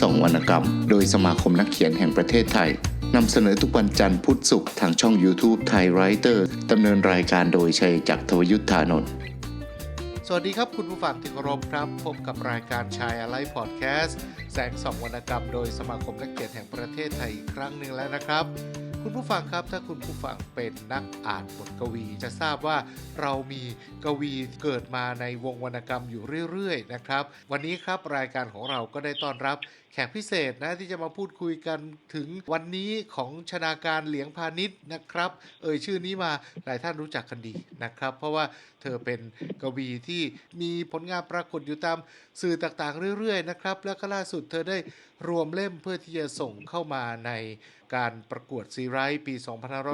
ส่องวรรณกรรม โดยสมาคมนักเขียนแห่งประเทศไทยนำเสนอทุกวันจันทร์พุธศุกร์ทางช่อง YouTube ไทยไรเตอร์ดำเนินรายการโดยชัยจักรทวยุทธานนท์สวัสดีครับคุณผู้ฟังที่เคารพครับ พบกับรายการชายอะไรพอดแคสต์แสงส่องวรรณกรรม โดยสมาคมนักเขียนแห่งประเทศไทยอีกครั้งหนึ่งแล้วนะครับ คุณผู้ฟังครับถ้าคุณผู้ฟังเป็นนักอ่านบทกวีจะทราบว่าเรามีกวีเกิดมาในวงวรรณกรรมอยู่เรื่อยๆนะครับ วันนี้ครับรายการของเราก็ได้ต้อนรับ แขกพิเศษนะที่จะมาพูดคุยกันถึงวันนี้ของชนาการเหลียงพาณิชย์นะครับ เอ่ยชื่อนี้มาหลายท่านรู้จักกันดีนะครับ เพราะว่าเธอเป็นกวีที่มีผลงานปรากฏอยู่ตามสื่อต่างๆเรื่อยๆนะครับ แล้วก็ล่าสุดเธอได้รวมเล่มเพื่อที่จะส่งเข้ามาใน การประกวดซีไรต์ปี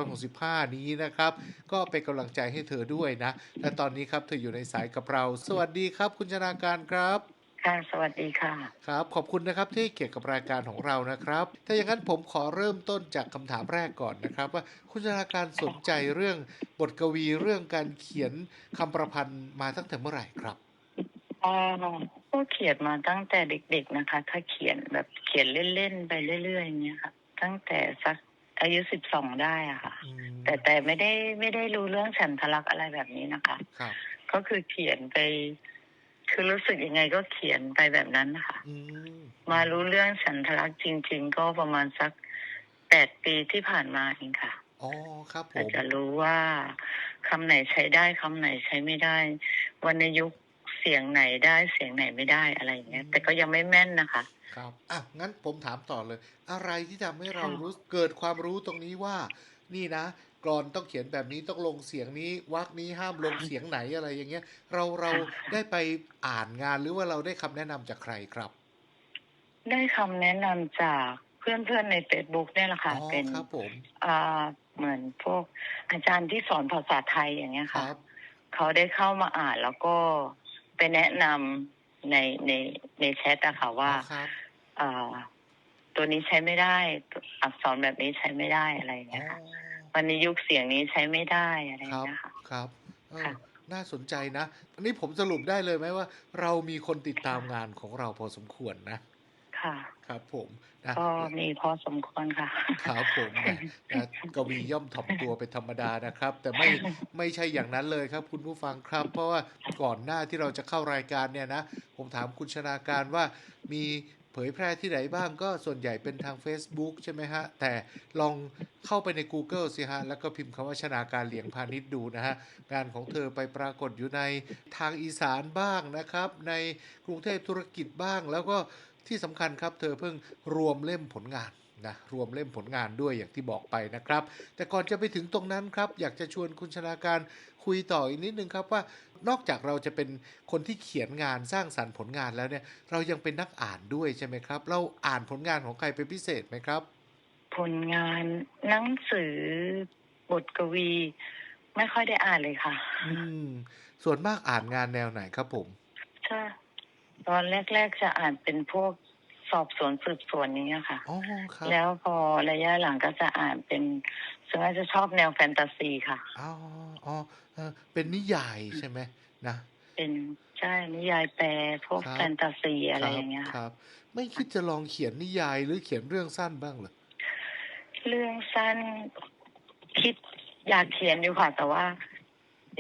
2565 นี้นะครับ ก็เป็นกำลังใจให้เธอด้วยนะ และตอนนี้ครับเธออยู่ในสายกับเรา สวัสดีครับคุณชนาการครับ ค่ะ สวัสดีค่ะ ครับ ขอบคุณนะครับที่ให้เกี่ยวกับรายการของเรานะครับ ถ้าอย่างนั้นผมขอเริ่มต้นจากคำถามแรกก่อนนะครับ ว่าคุณชนาการสนใจเรื่องบทกวีเรื่องการเขียนคำประพันธ์มาตั้งแต่เมื่อไหร่ครับอ๋อก็เขียนมาตั้งแต่เด็ก ๆนะคะ ถ้าเขียนแบบเขียนเล่นๆไปเรื่อยๆอย่างเงี้ยค่ะ ตั้งแต่สักอายุสิบสองได้อะค่ะอืมแต่แต่ไม่ได้ไม่ได้รู้เรื่องฉันทลักษณ์อะไรแบบนี้นะคะครับก็คือเขียนไป คือรู้สึกยังไงก็เขียนไปแบบนั้นนะคะอืมมารู้เรื่องฉันทลักษณ์จริง ๆ ก็ประมาณสักแปดปีที่ผ่านมาเองค่ะอ๋อครับผก็มจะรู้ว่าคำไหนใช้ได้คำไหนใช้ไม่ได้วรรณยุกต์เสียงไหนได้เสียงไหนไม่ได้อะไรอย่างเงี้ย แต่ก็ยังไม่แม่นนะคะ ครับอะงั้นผมถามต่อเลย อะไรที่ทำให้เราค่ะรู้เกิดความรู้ตรงนี้ว่า นี่นะกรอนต้องเขียนแบบนี้ต้องลงเสียงนี้วรรคนี้ห้ามลงเสียงไหนอะไรอย่างเงี้ย เราเราได้ไปอ่านงานหรือว่าเราได้คำแนะนำจากใครครับ ได้คำแนะนำจากเพื่อนๆในเฟซบุ๊กเนี่ยแหละค่ะอ๋อเป็นครับผมอ่าเหมือนพวกอาจารย์ที่สอนภาษาไทยอย่างเงี้ยคค่ะรับเขาได้เข้ามาอ่านแล้วก็ไปแนะนำในในในแชทอะค่ะว่าอ๋อครับอ่า ตัวนี้ใช้ไม่ได้ อักษรแบบนี้ใช้ไม่ได้อะไรอย่างอ๋เงี้ยค่ะอวันนี้ยุคเสียงนี้ใช้ไม่ได้อะไรอคย่างรับเงี้ยค่ะครับเออค่ะน่าสนใจนะอันนี้ผมสรุปได้เลยไหมว่า เรามีคนติดตามงานของเราพอสมควรนะค่ะ ครับผมนะก็มีพอสมควรค่ะ ครับผมนะนะกวีย่อมถ่อมตัวเป็นธรรมดานะครับ แต่ไม่ไม่ใช่อย่างนั้นเลยครับ คุณผู้ฟังครับ เพราะว่าก่อนหน้าที่เราจะเข้ารายการเนี่ยนะ ผมถามคุณชนาการว่ามี เผยแพร่ที่ไหนบ้างก็ส่วนใหญ่เป็นทาง Facebook ใช่ไหมฮะ แต่ลองเข้าไปใน Google สิฮะ แล้วก็พิมพ์คำว่าชนาการเหลียงพาณิชย์ดูนะฮะ งานของเธอไปปรากฏอยู่ในทางอีสานบ้างนะครับ ในกรุงเทพธุรกิจบ้าง แล้วก็ที่สำคัญครับ เธอเพิ่งรวมเล่มผลงานนะรวมเล่มผลงานด้วยอย่างที่บอกไปนะครับ แต่ก่อนจะไปถึงตรงนั้นครับ อยากจะชวนคุณชนาการคุยต่ออีกนิดนึงครับว่า นอกจากเราจะเป็นคนที่เขียนงานสร้างสรรค์ผลงานแล้วเนี่ย เรายังเป็นนักอ่านด้วยใช่ไหมครับ เราอ่านผลงานของใครเป็นพิเศษไหมครับ ผลงานหนังสือบทกวี ไม่ค่อยได้อ่านเลยค่ะ อืม ส่วนมากอ่านงานแนวไหนครับผมถ้าตอนแรก ๆ จะอ่านเป็นพวก สอบสวนสืบสวนอย่างเงี้ยค่ะ อ๋อครับแล้วพอระยะหลังก็จะอ่านเป็นส่วนมากจะชอบแนวแฟนตาซีค่ะ อ๋ออ๋อเออเป็นนิยายใช่ไหมนะเป็นใช่นิยายแปลพวกครับแฟนตาซีอะไรคอรับย่างเงี้ยคค่ะรับ ไม่คิดจะลองเขียนนิยายหรือเขียนเรื่องสั้นบ้างเหรอเรื่องสั้นคิดอยากเขียนอยู่ค่ะแต่ว่า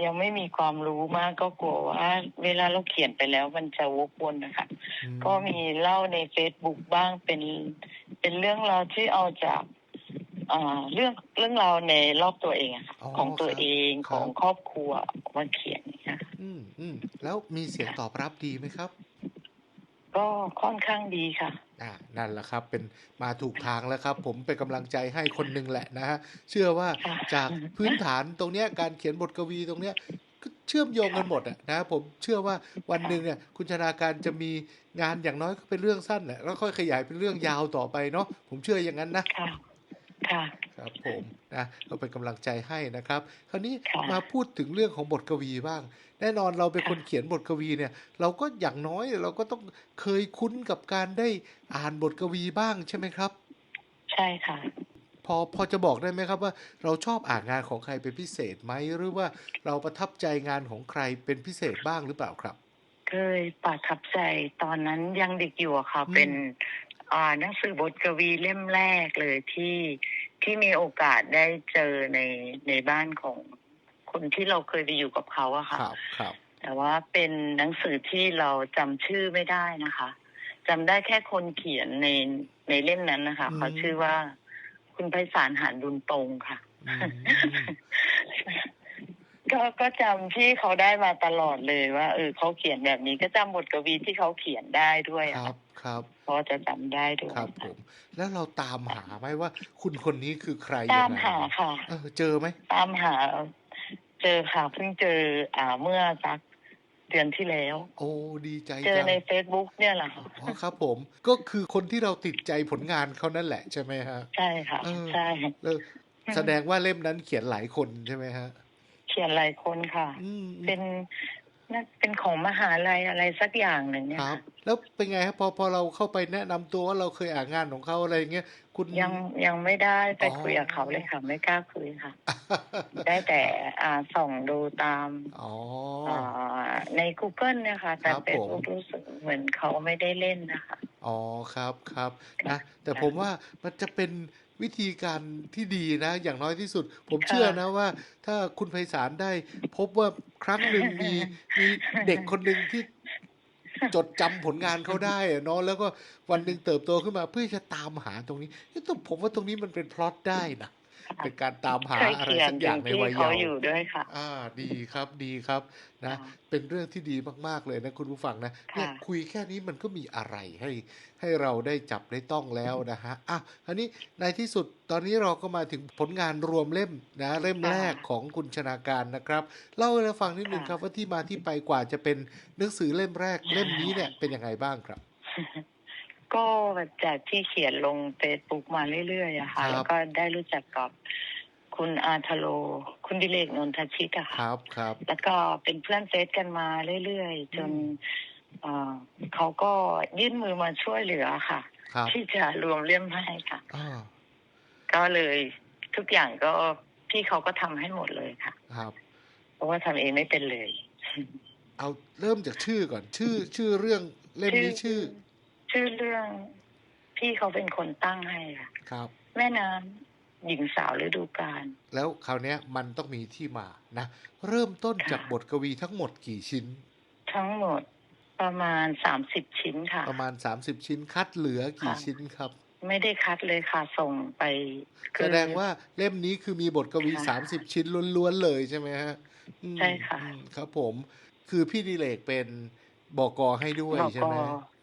ยังไม่มีความรู้มากก็กลัวว่า เวลาเราเขียนไปแล้วมันจะวกวนนะคะอืมก็มีเล่าในเฟซบุ๊กบ้างเป็น เป็นเรื่องราวที่เอาจากอ่าเรื่องเรื่องราวในรอบตัวเองอะค่ะของตัวเองของครอบครัวมาเขียนอย่างเงี้ยอืมอืมแล้วมีเสียงตอบรับดีไหมครับ ก็ค่อนข้างดีค่ะ อ่านั่นแหละครับ เป็นมาถูกทางแล้วครับ ผมเป็นกำลังใจให้คนหนึ่งแหละนะฮะเชื่อว่าค่ะจากพื้นฐานตรงเนี้ยการเขียนบทกวีตรงเนี้ยก็เชื่อมโยงกันหมดอะนะผมเชื่อว่าวันหนึ่งเนี่ยคุณชนาการจะมีงานอย่างน้อยก็เป็นเรื่องสั้นแหละแล้วค่อยขยายเป็นเรื่องยาวต่อไปเนาะผมเชื่ออย่างนั้นนะ ค่ะค่ะครับผมนะเราเป็นกำลังใจให้นะครับ คราวนี้ค่ะมาพูดถึงเรื่องของบทกวีบ้าง แน่นอนเราเป็นคนเขียนบทกวีเนี่ย เราก็อย่างน้อยเราก็ต้องเคยคุ้นกับการได้อ่านบทกวีบ้างใช่ไหมครับ ใช่ค่ะ พอพอจะบอกได้ไหมครับว่า เราชอบอ่านงานของใครเป็นพิเศษไหมหรือว่าเราประทับใจงานของใครเป็นพิเศษบ้างหรือเปล่าครับ เคยประทับใจตอนนั้นยังเด็กอยู่อะค่ะอืมเป็นอ่า หนังสือบทกวีเล่มแรกเลยที่ที่มีโอกาสได้เจอในในบ้านของคนที่เราเคยไปอยู่กับเขาอะค่ะครับครับ แต่ว่าเป็นหนังสือที่เราจำชื่อไม่ได้นะคะจำได้แค่คนเขียนในในเล่มนั้นนะคะอืมเขาชื่อว่า คุณไพศาลหานบุญตรงค่ะอืมก็ก็จำที่เขาได้มาตลอดเลยว่าเออเขาเขียนแบบนี้ก็จำบทกวีที่เขาเขียนได้ด้วยคอะรับ ครับเพราะจะจำได้ด้วยครับผม แล้วเราตามหาไหมว่า คุณคนนี้คือใครตามยังไงหาค่ะเออเจอไหมตามหา เจอค่ะเพิ่งเจออ่าเมื่อสักเดือนที่แล้ว โอ้ดีใจเจอจังในเฟซบุ๊กเนี่ยแหละค่ะอ๋อครับ ผมก็คือคนที่เราติดใจผลงานเขานั่นแหละใช่ไหมฮะใช่ค่ะเออใช่แล้วแสดงว่าเล่มนั้นเขียนหลายคนใช่ไหมฮะ เขียนหลายคนค่ะอืมเป็น น่าเป็นของมหาลัยอะไรสักอย่างหนึ่งเนี่ยครับ แล้วเป็นไงครับพอพอเราเข้าไปแนะนำตัวว่าเราเคยอ่านงานของเขาอะไรอย่างเงี้ย คุณยังยังไม่ได้ไปอ๋อคุยกับเขาเลยค่ะ ไม่กล้าคุยค่ะ ได้แต่อ่าส่องดูตามอ๋ออ่าใน Google เนี่ยค่ะ แต่ครับเฟซบุ๊กผมรู้สึกเหมือนเขาไม่ได้เล่นนะคะอ๋อครับครับนะแต่ค่ะผมว่ามันจะเป็นวิธีการที่ดีนะ อย่างน้อยที่สุด ผมค่ะเชื่อนะว่า ถ้าคุณไพศาลได้พบว่าครั้งหนึ่งมีมีเด็กคนหนึ่งที่ จดจำผลงานเขาได้เนาะแล้วก็วันหนึ่งเติบโตขึ้นมาเพื่อจะตามหาตรงนี้เอ๊ะแต่ผมว่าตรงนี้มันเป็นพล็อตได้นะ เป็นการตามหาเคยอะไรเขียนสักอถึย่างงในที่วัยเขาเยาว์อยู่ด้วยค่ะ อ่า ดีครับดีครับนะค่ะเป็นเรื่องที่ดีมากๆเลยนะคุณผู้ฟังนะเนี่ยค่ะคุยแค่นี้มันก็มีอะไรให้ให้เราได้จับได้ต้องแล้วนะฮะอะอันนี้ในที่สุดตอนนี้เราก็มาถึงผลงานรวมเล่มนะเล่มแรกของคุณชนาการนะครับเล่าให้เราฟังนิดนึงครับว่าที่มาที่ไปกว่าจะเป็นหนังสือเล่มแรกเล่มนี้เนี่ยเป็นยังไงบ้างครับ ก็จากที่เขียนลงเฟซบุ๊กมาเรื่อยๆอะค่ะ ครับ แล้วก็ได้รู้จักกับคุณอาทโล คุณดิเลกนนทชิตอะคค่ะ รับครับ แล้วก็เป็นเพื่อนเฟซกันมาเรื่อยๆ จนอืมเอ่อเขาก็ยื่นมือมาช่วยเหลือค่ะ ครับที่จะรวมเล่มให้ค่ะอ่าก็เลยทุกอย่างก็พี่เขาก็ทำให้หมดเลยค่ะ ครับ เพราะว่าทำเองไม่เป็นเลย เอาเริ่มจากชื่อก่อน ชื่อชื่อเรื่องเล่มนี้ชื่อ ชื่อเรื่องพี่เขาเป็นคนตั้งให้ค่ะครับ แม่น้ำหญิงสาวฤดูกาลแล้วคราวเนี้ยมันต้องมีที่มานะ เริ่มต้นค่ะจากบทกวีทั้งหมดกี่ชิ้น ทั้งหมดประมาณสามสิบชิ้นค่ะ ประมาณ30ชิ้นคัดเหลือกี่ค่ะชิ้นครับ ไม่ได้คัดเลยค่ะส่งไปคือแสดงว่าเล่มนี้คือมีบทกวีค่ะ30ชิ้นล้วนๆเลยใช่ไหมฮะอืมใช่ค่ะอืมครับผม คือพี่ดิเลกเป็น บอกอให้ด้วยบกใช่ไหม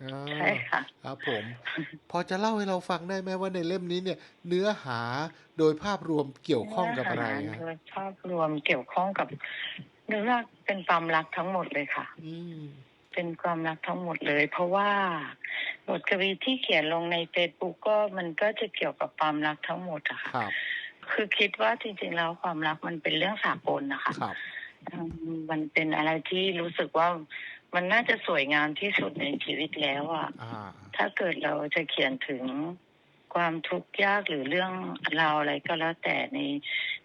อ่าใช่ค่ะครับผม พอจะเล่าให้เราฟังได้ไหมว่าในเล่มนี้เนี่ย เนื้อหาโดยภาพรวมเกี่ยวข้องกับอะไรเนื้ฮะหาโดยภาพรวมเกี่ยวข้องกับเนื้อเรื่องเป็นความรักทั้งหมดเลยค่ะ อืมเป็นความรักทั้งหมดเลย เพราะว่าบทกวีที่เขียนลงในเฟซบุ๊กก็มันก็จะเกี่ยวกับความรักทั้งหมดอะค่ะครับคือคิดว่าจริงๆแล้วความรักมันเป็นเรื่องสากลนะคะครับอืมมันเป็นอะไรที่รู้สึกว่า มันน่าจะสวยงามที่สุดในชีวิตแล้วอะอ่าถ้าเกิดเราจะเขียนถึงความทุกข์ยากหรือเรื่องราวอะไรก็แล้วแต่ใน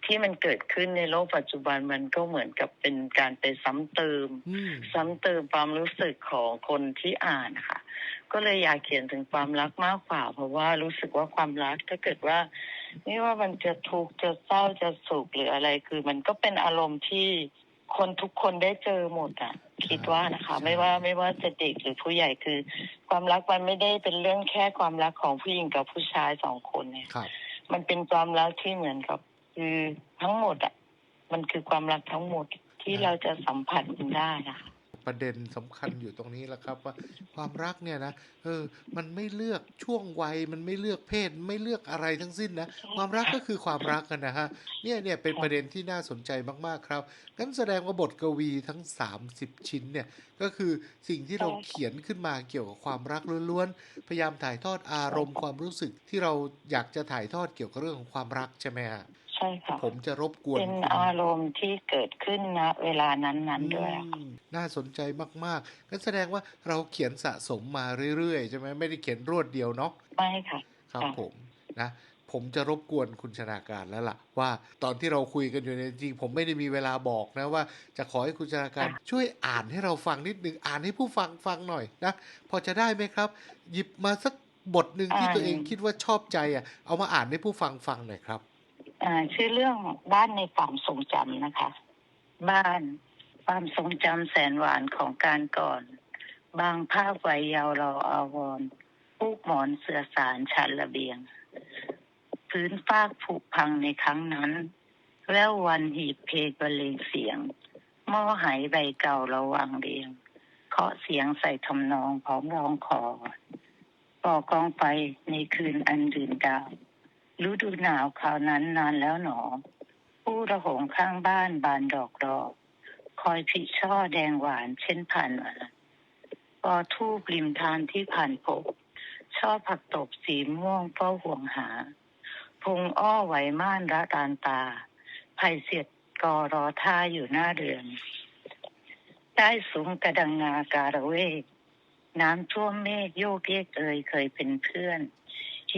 ที่มันเกิดขึ้นในโลกปัจจุบันมันก็เหมือนกับเป็นการไปซ้ำเติมอืมซ้ำเติมความรู้สึกของคนที่อ่านนะคะก็เลยอยากเขียนถึงความรักมากกว่า เพราะว่ารู้สึกว่าความรักถ้าเกิดว่า ไม่ว่ามันจะทุกข์จะเศร้าจะสุขหรืออะไร คือมันก็เป็นอารมณ์ที่คนทุกคนได้เจอหมดอะ คิดว่านะคะ ไม่ว่าไม่ว่าจะเด็กหรือผู้ใหญ่คือ ความรักมันไม่ได้เป็นเรื่องแค่ความรักของผู้หญิงกับผู้ชายสองคนเนี่ยครับ มันเป็นความรักที่เหมือนกับ คือทั้งหมดอะ มันคือความรักทั้งหมดที่เราจะสัมผัสมันได้นะคะ ประเด็นสำคัญอยู่ตรงนี้แหละครับ ว่าความรักเนี่ยนะเออมันไม่เลือกช่วงวัยมันไม่เลือกเพศไม่เลือกอะไรทั้งสิ้นนะความรักก็คือความรักกันนะฮะเนี่ยเนี่ยเป็นประเด็นที่น่าสนใจมากๆครับงั้นแสดงว่าบทกวีทั้ง 30 ชิ้นเนี่ยก็คือสิ่งที่เราเขียนขึ้นมาเกี่ยวกับความรักล้วนๆพยายามถ่ายทอดอารมณ์ความรู้สึกที่เราอยากจะถ่ายทอดเกี่ยวกับเรื่องของความรักใช่ไหมฮะ ช่ค่ะผมจะรบกวนเป็นคุณอารมณ์ที่เกิดขึ้นนะเวลานั้นๆด้วยอะอืมน่าสนใจมากๆงั้นแสดงว่าเราเขียนสะสมมาเรื่อยๆใช่ไหมไม่ได้เขียนรวดเดียวเนาะไม่ค่ะ ครับค่ะผมนะผผมจะรบกวนคุณชนาการแล้วล่ะ ว่าตอนที่เราคุยกันอยู่เนี่ยจริงๆผมไม่ได้มีเวลาบอกนะว่า จะขอให้คุณชนาการค่ะช่วยอ่านให้เราฟังนิดนึงอ่านให้ผู้ฟังฟังหน่อยนะพอจะได้ไหมครับ หยิบมาสักบทหนึ่งที่ตัวเองคิดว่าชอบใจอะเอามาอ่านให้ผู้ฟังฟังหน่อยครับอ่า ชื่อเรื่องบ้านในความทรงจำนะคะ บ้านความทรงจำแสนหวานของการก่อน บางภาพวัยยาวเราอาวรผูกหมอนเสื่อสารชันระเบียง พื้นฟากผุพังในครั้งนั้น แวววันหีบเพลงบรรเลงเสียงหม้อหายใบเก่าระวังเรียง เคาะเสียงใส่ทำนองพร้อมร้องขอก่อกองไฟในคืนอันดื่นดาว ฤดูหนาวคราวนั้นนานแล้วหนอ ผู้ระหงข้างบ้านบานดอกดอก คอยผิช่อแดงหวานเช่นผ่านมาปอทูบริมทานที่ผ่านพบช่อผักตบสีม่วงเฝ้าห่วงหาพงอ้อไหวม่านระตานตาไผ่เสียดกอรอท่าอยู่หน้าเรือน ได้สูงกระดังงาการะเวก น้ำท่วมเมฆโยกเยกเอยเคยเป็นเพื่อน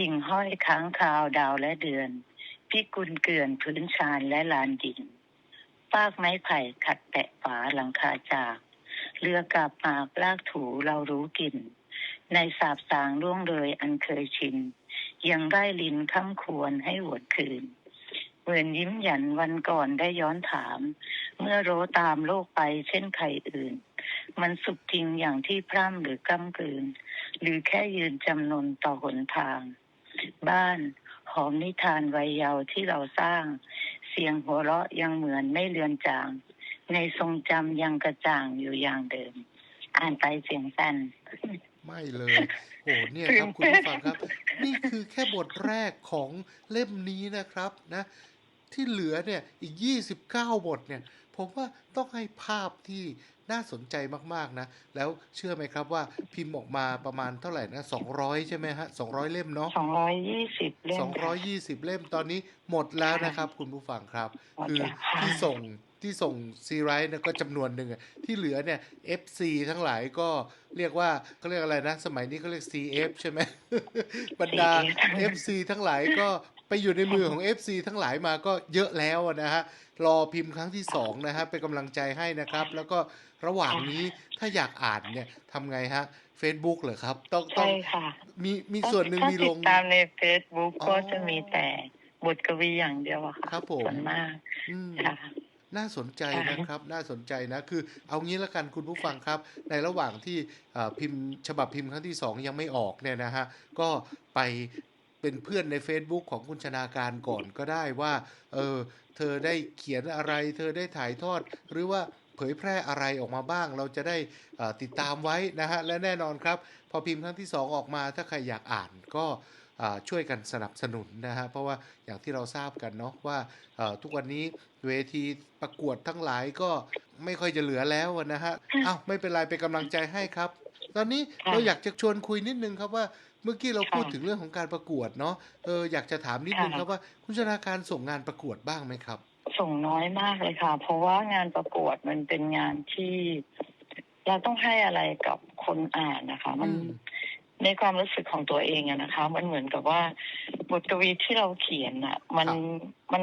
หิ่งห้อยค้างคาวดาวและเดือน พิกุลเกลื่อนพื้นชานและลานดินฟากไม้ไผ่ขัดแตะฝาหลังคาจาก เรือกาบหมากลากถูเรารู้กลิ่น ในสาบสางล่วงเลยอันเคยชิน ยังได้ลินค้ำควรให้หวนคืน เหมือนยิ้มหยันวันก่อนได้ย้อนถาม เมื่อโรตามโลกไปเช่นใครอื่น มันสุขจริงอย่างที่พร่ำหรือกำกลืน หรือแค่ยืนจำนนต่อหนทาง บ้านหอมนิทานวัยเยาว์ที่เราสร้าง เสียงหัวเราะยังเหมือนไม่เลือนจาง ในทรงจำยังกระจ่างอยู่อย่างเดิม อ่านไปเสียงสั้นไม่เลยโอ้เนี่ยครับคุณผู้ฟังครับ นี่คือแค่บทแรกของเล่มนี้นะครับนะ ที่เหลือเนี่ยอีก 29 บทเนี่ย ผมว่าต้องให้ภาพที่ น่าสนใจมากๆนะ แล้วเชื่อไหมครับว่าพิมพ์ออกมาประมาณเท่าไหร่นะ200ใช่ไหมฮะ200เล่มเนาะสองร้อยยี่สิบเล่มค่ะ220เล่มตอนนี้หมดแล้วนะครับ คุณผู้ฟังครับหมดคือแล้วค่ะที่ส่งที่ส่งซีไรต์เนี่ยก็จำนวนหนึ่งอะที่เหลือเนี่ย FC ทั้งหลายก็เรียกว่าเขาเรียกอะไรนะ สมัยนี้เขาเรียก CF ใช่ไหมบรรดา FC ทั้งหลายก็ ไปอยู่ในมือของ FC ทั้งหลายมาก็เยอะแล้วอะนะฮะ รอพิมพ์ครั้งที่สองนะฮะ เป็นกำลังใจให้นะครับ แล้วก็ระหว่างนี้ถ้าอยากอ่านเนี่ยทำไงฮะ Facebook เหรอครับ ต้องต้อใช่งค่ะมีมีส่วนหนึ่งถ้ามีติลดงตามในเฟซบุ๊กอ๋อก็จะมีแต่บทกวีอย่างเดียวอะค่ะครับผม ส่วนมากอืม ค่ะ น่าสนใจค่ะนะครับ น่าสนใจนะ คือเอางี้ละกันคุณผู้ฟังครับ ในระหว่างที่เอ่อพิมพ์ฉบับพิมพ์ครั้งที่ 2 ยังไม่ออกเนี่ยนะฮะ ก็ไป เป็นเพื่อนใน Facebook ของคุณชนาการก่อนก็ได้ว่า เออ เธอได้เขียนอะไร เธอได้ถ่ายทอด หรือว่าเผยแพร่อะไรออกมาบ้าง เราจะได้เอ่อติดตามไว้นะฮะ และแน่นอนครับ พอพิมพ์ครั้งที่ 2 ออกมา ถ้าใครอยากอ่านก็อ่าช่วยกันสนับสนุนนะฮะ เพราะว่าอย่างที่เราทราบกันเนาะว่าเอ่อทุกวันนี้เวทีประกวดทั้งหลายก็ไม่ค่อยจะเหลือแล้วนะฮะอ้าวไม่เป็นไรเป็นกำลังใจให้ครับ ตอนนี้ค่ะเราอยากจะชวนคุยนิดนึงครับว่า เมื่อกี้เราค่ะพูดถึงเรื่องของการประกวดเนาะเอออยากจะถามนิดนึงค่ะครับว่าคุณชนาการส่งงานประกวดบ้างไหมครับ ส่งน้อยมากเลยค่ะ เพราะว่างานประกวดมันเป็นงานที่ เราต้องให้อะไรกับคนอ่านนะคะ มันอืมในความรู้สึกของตัวเองอะนะคะ มันเหมือนกับว่า บทกวีที่เราเขียนอะมันครับมัน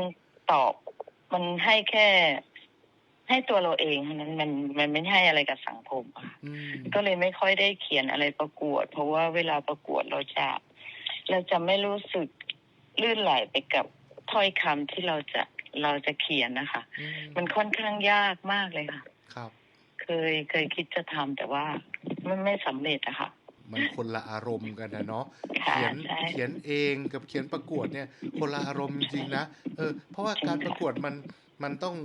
ตอบมันให้แค่ ให้ตัวเราเองเท่านั้นมันมันไม่ให้อะไรกับสังคมอะอืมก็เลยไม่ค่อยได้เขียนอะไรประกวด เพราะว่าเวลาประกวดเราจะ เราจะไม่รู้สึกลื่นไหลไปกับถ้อยคำที่เราจะเราจะเขียนนะคะอืมันค่อนข้างยากมากเลยค่ะ ครับ เคยเคยคิดจะทำแต่ว่ามันไม่สำเร็จอะค่ะมันคนละอารมณ์กันนะเนาะค่ะเขียนใช่เขียนเองกับเขียนประกวดเนี่ย คนละอารมณ์จริงๆนะเออเพราะว่าการประกวดมันมันต้อง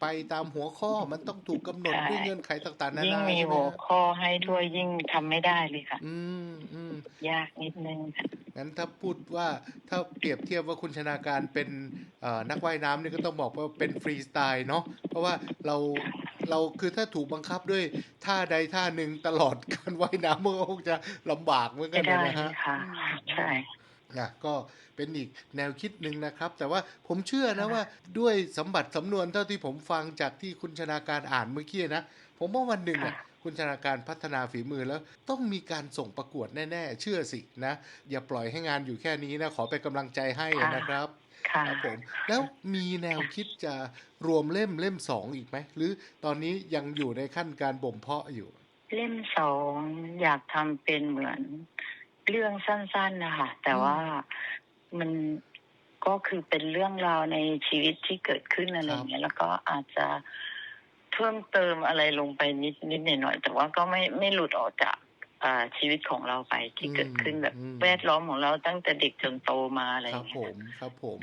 ไปตามหัวข้อมันต้องถูกกำหนดด้วยเงื่อนไขต่างๆนายิ่งนามีใช่ไหมหัวฮะข้อให้ด้วยยิ่งทำไม่ได้เลยค่ะ อืมอืมยากนิดนึงค่ะงั้นถ้าพูดว่าถ้าเปรียบเทียบว่าคุณชนาการเป็นเอ่อนักว่ายน้ำนี่ก็ต้องบอกว่าเป็นฟรีสไตล์เนาะเพราะว่าเราเราคือถ้าถูกบังคับด้วยท่าใดท่าหนึ่งตลอดการว่ายน้ำมันก็คงจะลำบากเหมือนกัไม่นได้นะเลฮะยค่ะใช่ นะก็เป็นอีกแนวคิดหนึ่งนะครับ แต่ว่าผมเชื่อนะค่ะว่าด้วยสมบัติสำนวนเท่าที่ผมฟังจากที่คุณชนาการอ่านเมื่อกี้นะ ผมว่าวันหนึ่งอะค่ะคคุณชนาการพัฒนาฝีมือแล้วต้องมีการส่งประกวดแน่ ๆ เชื่อสินะ อย่าปล่อยให้งานอยู่แค่นี้นะ ขอเป็นกำลังใจให้นะครับค่ะครับผมแล้วมีแนวคิดจะรวมเล่มเล่มสองอีกไหม หรือตอนนี้ยังอยู่ในขั้นการบ่มเพาะอยู่ เล่มสองอยากทำเป็นเหมือน เรื่องสั้นๆนะคะแต่ว่ามันก็คือเป็นเรื่องราวในชีวิตที่เกิดขึ้นอะไรอย่างเงี้ยแล้วก็อาจจะเพิ่มเติมอะไรลงไปนิดนิดหน่อยๆแต่ว่าก็ไม่ไม่หลุดออกจากอ่าชีวิตของเราไปที่เกิดขึ้นแบบอืมแวดล้อมของเราตั้งแต่เด็กจนโตมาอะไรอครับย่างเงี้ผยมครับผม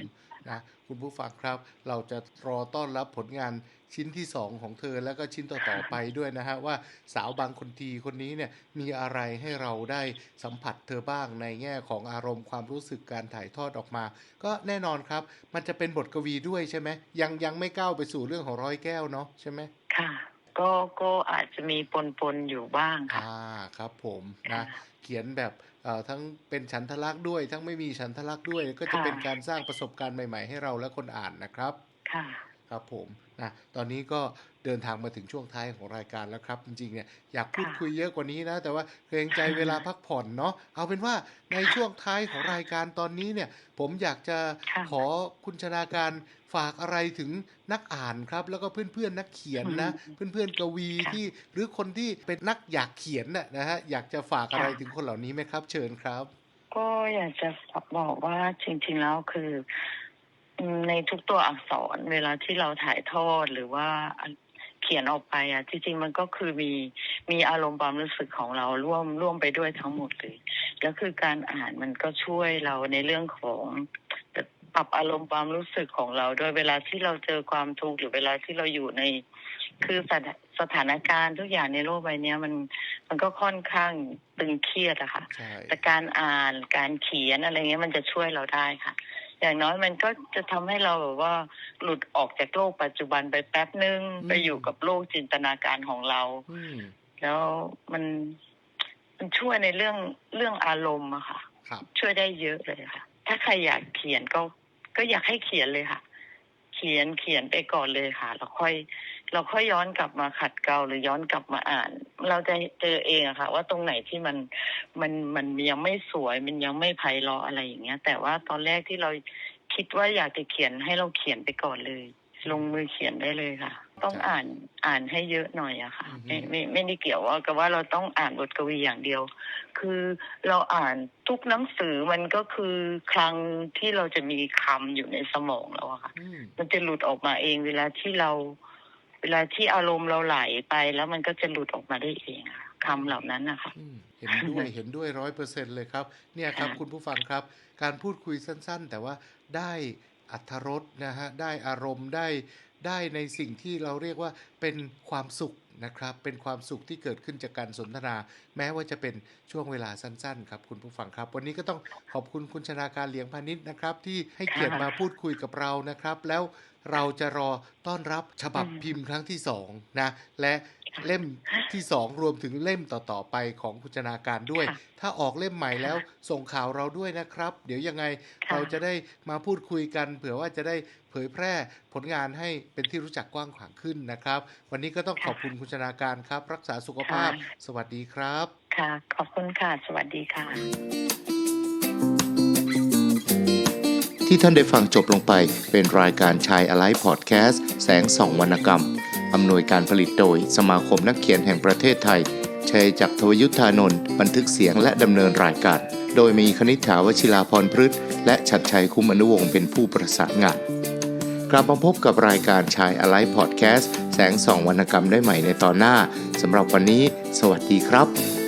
นะคุณผู้ฟังครับ เราจะรอต้อนรับผลงาน ชิ้นที่สองของเธอแล้วก็ชิ้นต่อๆไปด้วยนะฮะว่าสาวบางคนทีคนนี้เนี่ยมีอะไรให้เราได้สัมผัสเธอบ้างในแง่ของอารมณ์ความรู้สึกการถ่ายทอดออกมา ก็แน่นอนครับ มันจะเป็นบทกวีด้วยใช่ไหมยังยังไม่ก้าวไปสู่เรื่องของร้อยแก้วเนาะใช่ไหมค่ะก็ก็อาจจะมีปนปนๆอยู่บ้างค่ะอ่าครับผมค่ะนะเขียนแบบเอ่อทั้งเป็นฉันทลักษณ์ด้วย ทั้งไม่มีฉันทลักษณ์ด้วย ก็จะค่ะเป็นการสร้างประสบการณ์ใหม่ ๆ ให้เราและคนอ่านนะครับ ค่ะ ครับผม นะตอนนี้ก็เดินทางมาถึงช่วงท้ายของรายการแล้วครับ จริงๆเนี่ยอยากพูดค่ะคุยเยอะกว่านี้นะ แต่ว่าเกรงใจเวลาพักผ่อนเนาะเอาเป็นว่าในช่วงท้ายของรายการตอนนี้เนี่ย ผมอยากจะค่ะขอคุณชนาการฝากอะไรถึงนักอ่านครับ แล้วก็เพื่อนๆนักเขียนนะ เพื่อนๆกวีค่ะที่หรือคนที่เป็นนักอยากเขียนน่ะนะฮะอยากจะฝากอะไรค่ะถึงคนเหล่านี้ไหมครับ เชิญครับ ก็อยากจะบอกว่าจริง ๆแล้วคืออืม ในทุกตัวอักษรเวลาที่เราถ่ายทอดหรือว่าเขียนออกไปอะที่จริงมันก็คือมีมีอารมณ์ความรู้สึกของเราร่วมร่วมไปด้วยทั้งหมดเลยแล้วคือการอ่านมันก็ช่วยเราในเรื่องของปรับอารมณ์ความรู้สึกของเราด้วยเวลาที่เราเจอความทุกข์หรือเวลาที่เราอยู่ใน คือสถาสถานการณ์ทุกอย่างในโลกใบเนี้ยมันมันก็ค่อนข้างตึงเครียดอะค่ะใช่แต่การอ่านการเขียนอะไรเงี้ยมันจะช่วยเราได้ค่ะ อย่างน้อยมันก็จะทำให้เราแบบว่าหลุดออกจากโลกปัจจุบันไปแป๊บนึงไปอยู่กับโลกจินตนาการของเราอืมแล้วมันมันช่วยในเรื่องเรื่องอารมณ์อะค่ะครับช่วยได้เยอะเลยค่ะ ถ้าใครอยากเขียนก็ก็อยากให้เขียนเลยค่ะ เขียนเขียนไปก่อนเลยค่ะ แล้วค่อย เราค่อยย้อนกลับมาขัดเกลาหรือย้อนกลับมาอ่าน เราจะเจอเองอะค่ะ ว่าตรงไหนที่มันมันมันยังไม่สวยมันยังไม่ไพเราะอะไรอย่างเงี้ย แต่ว่าตอนแรกที่เราคิดว่าอยากจะเขียนให้เราเขียนไปก่อนเลย ลงมือเขียนได้เลยค่ะ ต้องอ่านอ่านให้เยอะหน่อยอะค่ะ ไม่ไม่ไม่ได้เกี่ยวว่ากับว่าเราต้องอ่านบทกวีอย่างเดียว คือเราอ่านทุกหนังสือมันก็คือครั้งที่เราจะมีคำอยู่ในสมองแล้วอะค่ะอืมมันจะหลุดออกมาเองเวลาที่เรา เวลาที่อารมณ์เราไหลไป แล้วมันก็จะหลุดออกมาได้เองอะคำเหล่านั้นนะคะอืมเห็นด้วยเห็นด้วยร้อยเปอร์เซ็นเลยครับ เนี่ยครับค่ะคุณผู้ฟังครับ การพูดคุยสั้นๆ แต่ว่าได้อัธรสนะฮะได้อารมณ์ได้ได้ในสิ่งที่เราเรียกว่าเป็นความสุขนะครับ เป็นความสุขที่เกิดขึ้นจากการสนทนา แม้ว่าจะเป็นช่วงเวลาสั้นๆ ครับ คุณผู้ฟังครับ วันนี้ก็ต้องขอบคุณคุณชนาการเลียงพาณิชย์นะครับ ที่ให้เกียรติมาพูดคุยกับเรานะครับ แล้ว เราจะรอต้อนรับฉบับพิมพ์ครั้งที่สองนะและเล่มที่สองรวมถึงเล่มต่อๆไปของคุณชนาการด้วยค่ะถ้าออกเล่มใหม่แล้วส่งข่าวเราด้วยนะครับ เดี๋ยวยังไงค่ะเราจะได้มาพูดคุยกัน เผื่อว่าจะได้เผยแพร่ผลงานให้เป็นที่รู้จักกว้างขวางขึ้นนะครับ วันนี้ก็ต้องขอบคุณคุณชนาการครับ รักษาสุขภาพ สวัสดีครับ ค่ะ ขอบคุณค่ะ สวัสดีค่ะ ที่ท่านได้ฟังจบลงไป เป็นรายการชายอะไลพอดแคสต์แสงส่องวรรณกรรม อำนวยการผลิตโดยสมาคมนักเขียนแห่งประเทศไทย ชัยจักรทวยุทธานนท์บันทึกเสียงและดำเนินรายการ โดยมีคณิษฐาวชิลาพรพฤษและชัดชัยคุ้มอนุวงศ์เป็นผู้ประสานงานกลับมาพบกับรายการชายอะไลพอดแคสต์แสงส่องวรรณกรรมได้ใหม่ในตอนหน้าสำหรับวันนี้ สวัสดีครับ